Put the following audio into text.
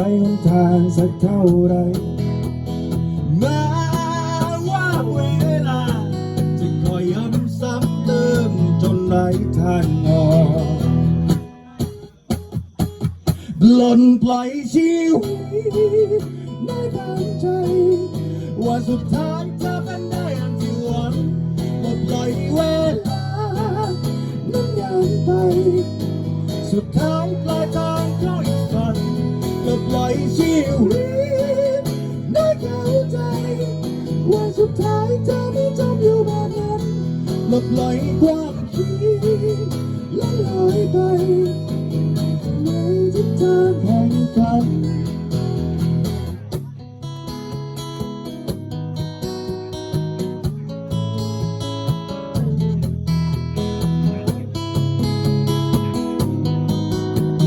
รหนทางสักเท่าไรแม้ว่าเวลา จะคอยย้ำซ้ำเติมจนไร้ทางออกหล่นปล่อยชีวิตได้ดังใจ ว่าสุดท้ายจะเป็นได้อย่างที่หวังก็ปล่อยเวลา นั้นยังไป สุดท้ายปลายทางเข้าอีกฝัน ปลอยชีวิตได้เข้าใจ ว่าสุดท้ายเธอไม่จำอยู่แบบนั้นหลบปลอยความคิดและลอยไปในทิศทางแห่ง